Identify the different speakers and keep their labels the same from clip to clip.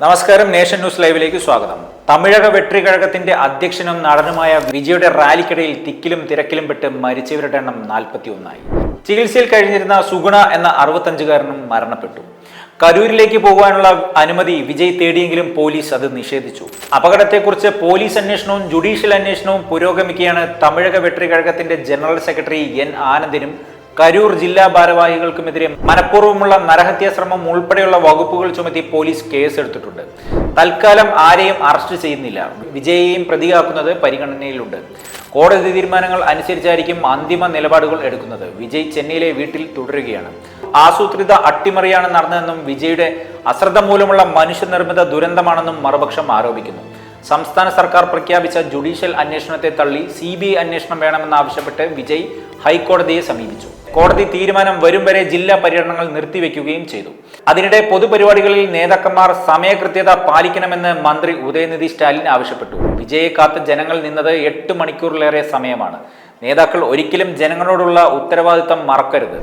Speaker 1: നമസ്കാരം nation news ലൈവിലേക്ക് സ്വാഗതം. തമിഴക വെട്രികഴകത്തിന്റെ അധ്യക്ഷനും നടനുമായ വിജയുടെ റാലിക്കിടയിൽ തിക്കിലും തിരക്കിലും പെട്ട് മരിച്ചവരുടെ എണ്ണം നാൽപ്പത്തി ഒന്നായി ചികിത്സയിൽ കഴിഞ്ഞിരുന്ന സുഗുണ എന്ന അറുപത്തഞ്ചുകാരനും മരണപ്പെട്ടു. കരൂരിലേക്ക് പോകാനുള്ള അനുമതി വിജയ് തേടിയെങ്കിലും പോലീസ് അത് നിഷേധിച്ചു. അപകടത്തെക്കുറിച്ച് പോലീസ് അന്വേഷണവും ജുഡീഷ്യൽ അന്വേഷണവും പുരോഗമിക്കുകയാണ് തമിഴക വെട്രികഴകത്തിന്റെ ജനറൽ സെക്രട്ടറി എൻ ആനന്ദിനും കരൂർ ജില്ലാ ഭാരവാഹികൾക്കുമെതിരെ മനഃപൂർവമുള്ള നരഹത്യാ ശ്രമം ഉൾപ്പെടെയുള്ള വകുപ്പുകൾ ചുമത്തി പോലീസ് കേസെടുത്തിട്ടുണ്ട്. തൽക്കാലം ആരെയും അറസ്റ്റ് ചെയ്യുന്നില്ല. വിജയെയും പ്രതിയാക്കുന്നത് പരിഗണനയിലുണ്ട്. കോടതി തീരുമാനങ്ങൾ അനുസരിച്ചായിരിക്കും അന്തിമ നിലപാടുകൾ എടുക്കുന്നത്. വിജയ് ചെന്നൈയിലെ വീട്ടിൽ തുടരുകയാണ്. ആസൂത്രിത അട്ടിമറിയാണ് നടന്നതെന്നും വിജയുടെ അശ്രദ്ധ മൂലമുള്ള മനുഷ്യനിർമ്മിത ദുരന്തമാണെന്നും മറുപക്ഷം ആരോപിക്കുന്നു. സംസ്ഥാന സർക്കാർ പ്രഖ്യാപിച്ച ജുഡീഷ്യൽ അന്വേഷണത്തെ തള്ളി സി ബി ഐ അന്വേഷണം വേണമെന്നാവശ്യപ്പെട്ട് വിജയ് ഹൈക്കോടതിയെ സമീപിച്ചു. കോടതി തീരുമാനം വരും വരെ ജില്ലാ പര്യടനങ്ങൾ നിർത്തിവെക്കുകയും ചെയ്തു. അതിനിടെ പൊതുപരിപാടികളിൽ നേതാക്കന്മാർ സമയകൃത്യത പാലിക്കണമെന്ന് മന്ത്രി ഉദയനിധി സ്റ്റാലിൻ ആവശ്യപ്പെട്ടു. വിജയെ കാത്ത് ജനങ്ങൾ നിന്നത് എട്ട് മണിക്കൂറിലേറെ സമയമാണ്. നേതാക്കൾ ഒരിക്കലും ജനങ്ങളോടുള്ള ഉത്തരവാദിത്തം മറക്കരുത്.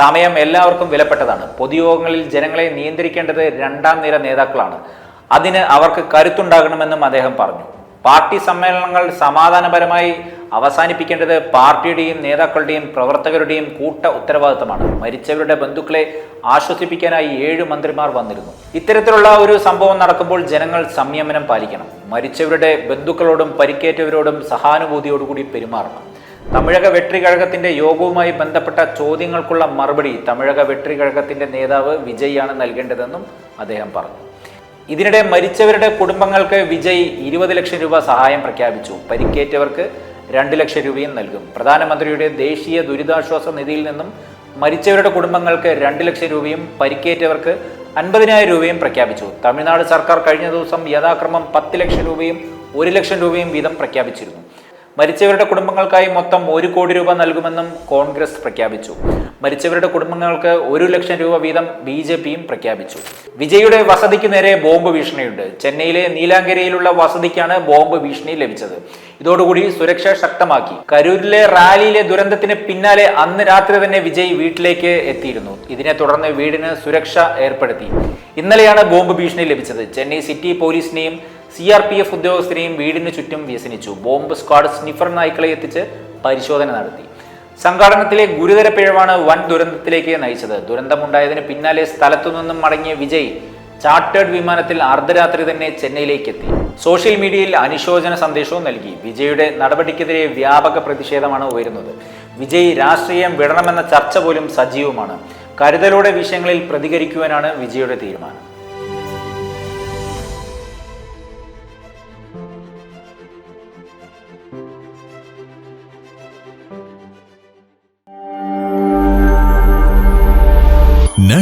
Speaker 1: സമയം എല്ലാവർക്കും വിലപ്പെട്ടതാണ്. പൊതുയോഗങ്ങളിൽ ജനങ്ങളെ നിയന്ത്രിക്കേണ്ടത് രണ്ടാം നിര നേതാക്കളാണ്. അതിന് അവർക്ക് കരുത്തുണ്ടാകണമെന്നും അദ്ദേഹം പറഞ്ഞു. പാർട്ടി സമ്മേളനങ്ങൾ സമാധാനപരമായി അവസാനിപ്പിക്കേണ്ടത് പാർട്ടിയുടെയും നേതാക്കളുടെയും പ്രവർത്തകരുടെയും കൂട്ട ഉത്തരവാദിത്തമാണ്. മരിച്ചവരുടെ ബന്ധുക്കളെ ആശ്വസിപ്പിക്കാനായി ഏഴ് മന്ത്രിമാർ വന്നിരുന്നു. ഇത്തരത്തിലുള്ള ഒരു സംഭവം നടക്കുമ്പോൾ ജനങ്ങൾ സംയമനം പാലിക്കണം. മരിച്ചവരുടെ ബന്ധുക്കളോടും പരിക്കേറ്റവരോടും സഹാനുഭൂതിയോടുകൂടി പെരുമാറണം. തമിഴക വെട്രികഴകത്തിന്റെ യോഗവുമായി ബന്ധപ്പെട്ട ചോദ്യങ്ങൾക്കുള്ള മറുപടി തമിഴക വെട്രികഴകത്തിന്റെ നേതാവ് വിജയാണ് നൽകേണ്ടതെന്നും അദ്ദേഹം പറഞ്ഞു. ഇതിനിടെ മരിച്ചവരുടെ കുടുംബങ്ങൾക്ക് വിജയ് ഇരുപത് ലക്ഷം രൂപ സഹായം പ്രഖ്യാപിച്ചു. പരിക്കേറ്റവർക്ക് രണ്ട് ലക്ഷം രൂപയും നൽകും. പ്രധാനമന്ത്രിയുടെ ദേശീയ ദുരിതാശ്വാസ നിധിയിൽ നിന്നും മരിച്ചവരുടെ കുടുംബങ്ങൾക്ക് രണ്ട് ലക്ഷം രൂപയും പരിക്കേറ്റവർക്ക് അൻപതിനായിരം രൂപയും പ്രഖ്യാപിച്ചു. തമിഴ്നാട് സർക്കാർ കഴിഞ്ഞ ദിവസം യഥാക്രമം പത്ത് ലക്ഷം രൂപയും ഒരു ലക്ഷം രൂപയും വീതം പ്രഖ്യാപിച്ചിരുന്നു. മരിച്ചവരുടെ കുടുംബങ്ങൾക്കായി മൊത്തം ഒരു കോടി രൂപ നൽകുമെന്നും കോൺഗ്രസ് പ്രഖ്യാപിച്ചു. മരിച്ചവരുടെ കുടുംബങ്ങൾക്ക് ഒരു ലക്ഷം രൂപ വീതം ബി ജെ പിയും പ്രഖ്യാപിച്ചു. വിജയുടെ വസതിക്ക് നേരെ ബോംബ് ഭീഷണിയുണ്ട്. ചെന്നൈയിലെ നീലാങ്കരയിലുള്ള വസതിക്കാണ് ബോംബ് ഭീഷണി ലഭിച്ചത്. ഇതോടുകൂടി സുരക്ഷ ശക്തമാക്കി. കരൂരിലെ റാലിയിലെ ദുരന്തത്തിന് പിന്നാലെ അന്ന് രാത്രി തന്നെ വിജയ് വീട്ടിലേക്ക് എത്തിയിരുന്നു. ഇതിനെ തുടർന്ന് വീടിന് സുരക്ഷ ഏർപ്പെടുത്തി. ഇന്നലെയാണ് ബോംബ് ഭീഷണി ലഭിച്ചത്. ചെന്നൈ സിറ്റി പോലീസിനെയും സി ആർ പി എഫ് ഉദ്യോഗസ്ഥരെയും വീടിന് ചുറ്റും വ്യസനിച്ചു. ബോംബ് സ്ക്വാഡ് സ്നിഫർ നായ്ക്കളെ എത്തിച്ച് പരിശോധന നടത്തി. സംഘാടനത്തിലെ ഗുരുതര പിഴവാണ് വൻ ദുരന്തത്തിലേക്ക് നയിച്ചത്. ദുരന്തമുണ്ടായതിന് പിന്നാലെ സ്ഥലത്തു നിന്നും മടങ്ങിയ വിജയ് ചാർട്ടേഡ് വിമാനത്തിൽ അർദ്ധരാത്രി തന്നെ ചെന്നൈയിലേക്ക് എത്തി. സോഷ്യൽ മീഡിയയിൽ അനുശോചന സന്ദേശവും നൽകി. വിജയുടെ നടപടിക്കെതിരെ വ്യാപക പ്രതിഷേധമാണ് ഉയരുന്നത്. വിജയ് രാഷ്ട്രീയം വിടണമെന്ന ചർച്ച പോലും സജീവമാണ്. കരുതലോടെ വിഷയങ്ങളിൽ പ്രതികരിക്കുവാനാണ് വിജയുടെ തീരുമാനം.